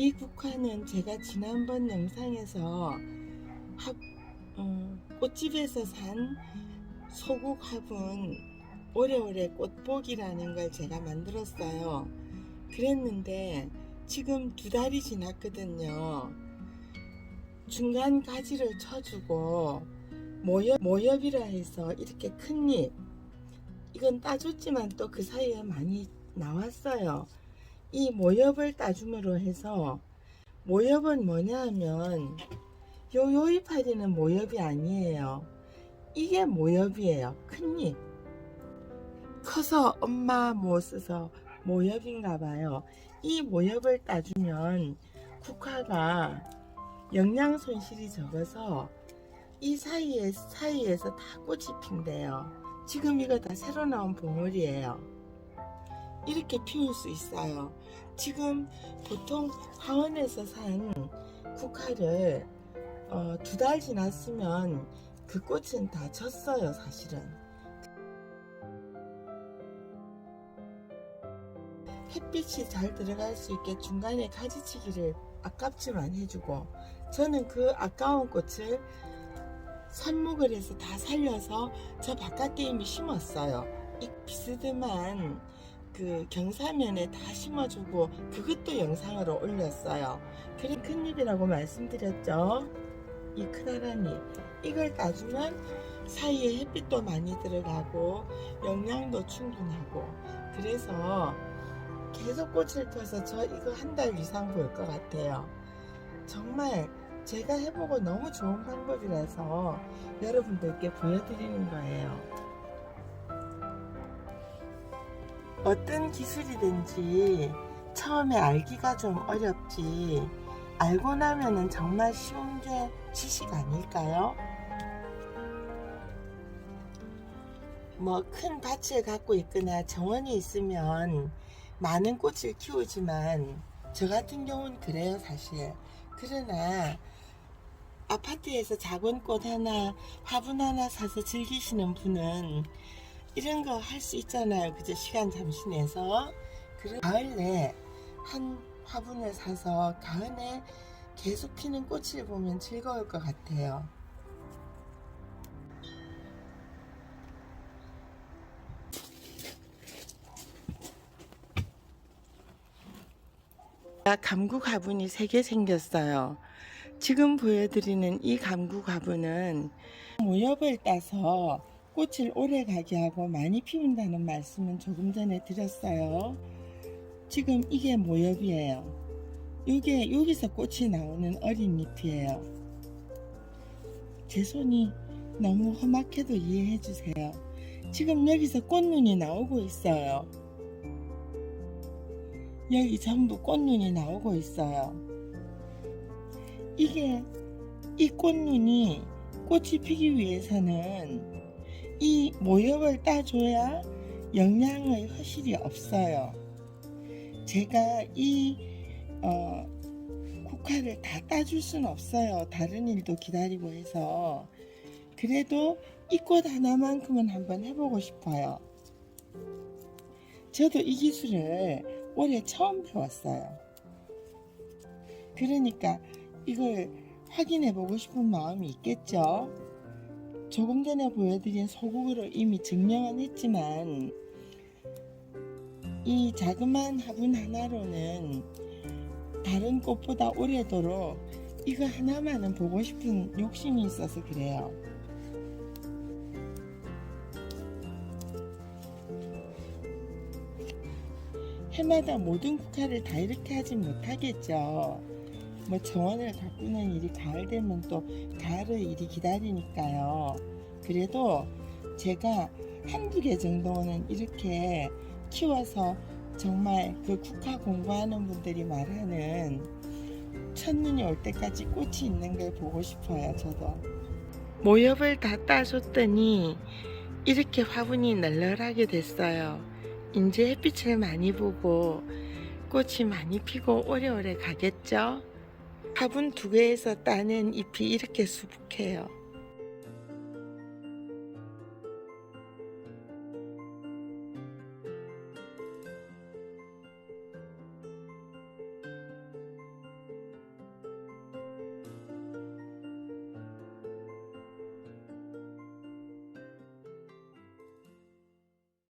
이 국화는 제가 지난번 영상에서 학, 어, 꽃집에서 산 소국 화분 오래오래 꽃복이라는 걸 제가 만들었어요. 그랬는데 지금 두 달이 지났거든요. 중간 가지를 쳐주고 모엽, 모엽이라 해서 이렇게 큰 잎. 이건 따줬지만 또 그 사이에 많이 나왔어요. 이 모엽을 따줌으로 해서 모엽은 뭐냐 하면 요 요이파리는 모엽이 아니에요. 이게 모엽이에요. 큰 잎. 커서 엄마 못 써서 모엽인가 봐요. 이 모엽을 따주면 국화가 영양 손실이 적어서 이 사이에 사이에서 다 꽃이 핀대요. 지금 이거 다 새로 나온 봉오리예요. 이렇게 피울 수 있어요. 지금 보통 하원에서 산 국화를 어, 두달 지났으면 그 꽃은 다 졌어요, 사실은. 햇빛이 잘 들어갈 수 있게 중간에 가지치기를 아깝지만 해주고 저는 그 아까운 꽃을 삽목을 해서 다 살려서 저 바깥에 이미 심었어요. 이 비스듬한 그 경사면에 다 심어주고 그것도 영상으로 올렸어요. 그래 큰 잎이라고 말씀드렸죠. 이 크다란 잎 이걸 따주면 사이에 햇빛도 많이 들어가고 영양도 충분하고 그래서 계속 꽃을 펴서 저 이거 한 달 이상 볼 것 같아요. 정말 제가 해보고 너무 좋은 방법이라서 여러분들께 보여드리는 거예요. 어떤 기술이든지 처음에 알기가 좀 어렵지 알고 나면은 정말 쉬운 게 지식 아닐까요? 뭐 큰 밭을 갖고 있거나 정원이 있으면 많은 꽃을 키우지만 저 같은 경우는 그래요 사실 그러나 아파트에서 작은 꽃 하나 화분 하나 사서 즐기시는 분은 이런 거 할 수 있잖아요. 그저 시간 잠시 내서. 그런 가을에 한 화분을 사서 가을에 계속 피는 꽃을 보면 즐거울 것 같아요. 감구 화분이 3개 생겼어요. 지금 보여드리는 이 감구 화분은 모엽을 따서 꽃을 오래 가게 하고 많이 피운다는 말씀은 조금 전에 드렸어요. 지금 이게 모엽이에요. 이게 여기서 꽃이 나오는 어린 잎이에요. 제 손이 너무 험악해도 이해해 주세요. 지금 여기서 꽃눈이 나오고 있어요. 여기 전부 꽃눈이 나오고 있어요. 이게 이 꽃눈이 꽃이 피기 위해서는 이 모엽을 따줘야 영양의 허실이 없어요. 제가 이 어, 국화를 다 따줄 수는 없어요. 다른 일도 기다리고 해서 그래도 이 꽃 하나만큼은 한번 해보고 싶어요. 저도 이 기술을 올해 처음 배웠어요. 그러니까 이걸 확인해 보고 싶은 마음이 있겠죠. 조금 전에 보여드린 소국으로 이미 증명은 했지만 이 자그마한 화분 하나로는 다른 꽃보다 오래도록 이거 하나만은 보고 싶은 욕심이 있어서 그래요. 해마다 모든 국화를 다 이렇게 하진 못하겠죠. 뭐 정원을 가꾸는 일이 가을 되면 또 가을의 일이 기다리니까요. 그래도 제가 한두 개 정도는 이렇게 키워서 정말 그 국화 공부하는 분들이 말하는 첫눈이 올 때까지 꽃이 있는 걸 보고 싶어요, 저도. 모엽을 다 따줬더니 이렇게 화분이 널널하게 됐어요. 이제 햇빛을 많이 보고 꽃이 많이 피고 오래오래 가겠죠? 화분 두 개에서 따낸 잎이 이렇게 수북해요.